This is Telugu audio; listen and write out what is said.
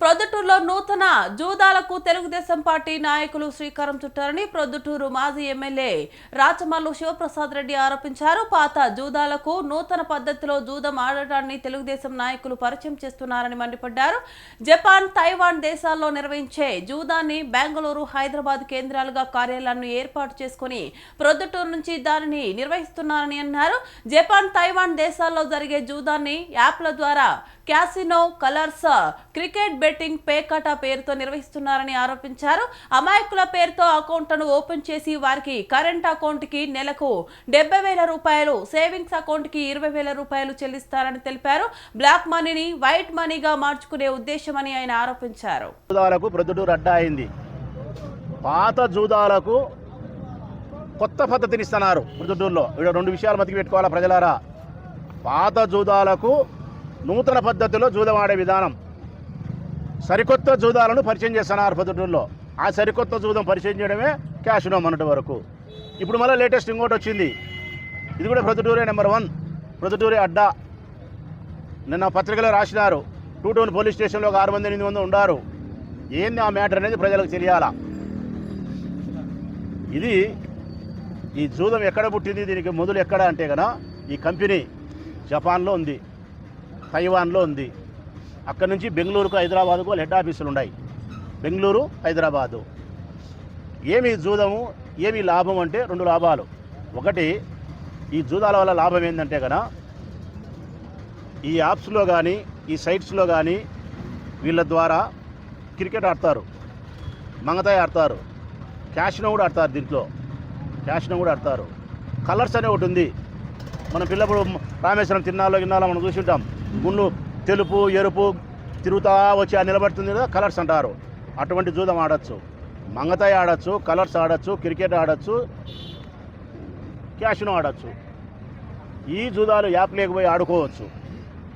ప్రొద్దుటూరులో నూతన జూదాలకు తెలుగుదేశం పార్టీ నాయకులు శ్రీకారం చుట్టారని ప్రొద్దుటూరు మాజీ ఎమ్మెల్యే రాచమల్లు శివప్రసాద్ రెడ్డి ఆరోపించారు. పాత జూదాలకు నూతన పద్ధతిలో జూదం ఆడటాన్ని తెలుగుదేశం నాయకులు పరిచయం చేస్తున్నారని మండిపడ్డారు. జపాన్ తైవాన్ దేశాల్లో నిర్వహించే జూదాన్ని బెంగళూరు హైదరాబాద్ కేంద్రాలుగా కార్యాలయాలను ఏర్పాటు చేసుకుని ప్రొద్దుటూరు నుంచి దానిని నిర్వహిస్తున్నారని అన్నారు. జపాన్ తైవాన్ దేశాల్లో జరిగే జూదాన్ని యాప్ల ద్వారా క్యాసినో కలర్స్ క్రికెట్ బెట్టింగ్ పేకాట పేరుతో నిర్వహిస్తున్నారని ఆరోపించారు. అమాయకుల పేరుతో అకౌంట్లను ఓపెన్ చేసి వారికి కరెంట్ అకౌంట్కి నెలకు డెబ్బై వేల రూపాయలు సేవింగ్స్ అకౌంట్కి ఇరవై వేల రూపాయలు చెల్లిస్తారని తెలిపారు. బ్లాక్ మనీని వైట్ మనీగా మార్చుకునే ఉద్దేశమని ఆయన ఆరోపించారు. ప్రొద్దుటూరు అడ్డా అయింది. పాత జూదాలకు కొత్త పద్ధతిని ఇస్తున్నారు ప్రొద్దుటూరులో. ఇక్కడ రెండు విషయాలు మతికి పెట్టుకోవాలా ప్రజలారా? పాత జూదాలకు నూతన పద్ధతిలో జూదం ఆడే విధానం. సరికొత్త జూదాలను పరిచయం చేస్తున్నారు పద్ధతుల్లో. ఆ సరికొత్త జూదం పరిచయం చేయడమే క్యాషినో మొన్నటి వరకు. ఇప్పుడు మళ్ళీ లేటెస్ట్ ఇంకోటి వచ్చింది. ఇది కూడా ప్రొద్దుటూరే నెంబర్ వన్ ప్రొద్దుటూరే అడ్డా. నిన్న పత్రికలో రాసినారు టూ టౌన్ పోలీస్ స్టేషన్లో ఒక ఆరు మంది ఎనిమిది మంది ఉండారు. ఏంది ఆ మ్యాటర్ అనేది ప్రజలకు తెలియాలా? ఇది ఈ జూదం ఎక్కడ పుట్టింది దీనికి మొదలు ఎక్కడ అంటే కదా ఈ కంపెనీ జపాన్లో ఉంది. తైవాన్లో ఉంది. అక్కడ నుంచి బెంగళూరుకు హైదరాబాద్కు వాళ్ళ హెడ్ ఆఫీసులు ఉన్నాయి. బెంగళూరు హైదరాబాదు. ఏమి జూదము ఏమి లాభం అంటే రెండు లాభాలు. ఒకటి ఈ జూదాల వల్ల లాభం ఏంటంటే కదా ఈ యాప్స్లో కానీ ఈ సైట్స్లో కానీ వీళ్ళ ద్వారా క్రికెట్ ఆడతారు. మంగతాయి ఆడతారు. క్యాష్నో కూడా ఆడతారు దీంట్లో. క్యాష్నో కూడా ఆడతారు. కలర్స్ అనే ఒకటి ఉంది. మన పిల్లప్పుడు రామేశ్వరం తిన్నాలో గిన్నాలో మనం చూసి ఉంటాం. గుండు తెలుపు ఎరుపు తిరుగుతా వచ్చి ఆ నిలబడుతుంది కదా కలర్స్ అంటారు. అటువంటి జూదం ఆడచ్చు. మంగతాయి ఆడచ్చు కలర్స్ ఆడచ్చు క్రికెట్ ఆడచ్చు క్యాష్ను ఆడచ్చు. ఈ జూదాలు యాప్ లేకపోయి ఆడుకోవచ్చు.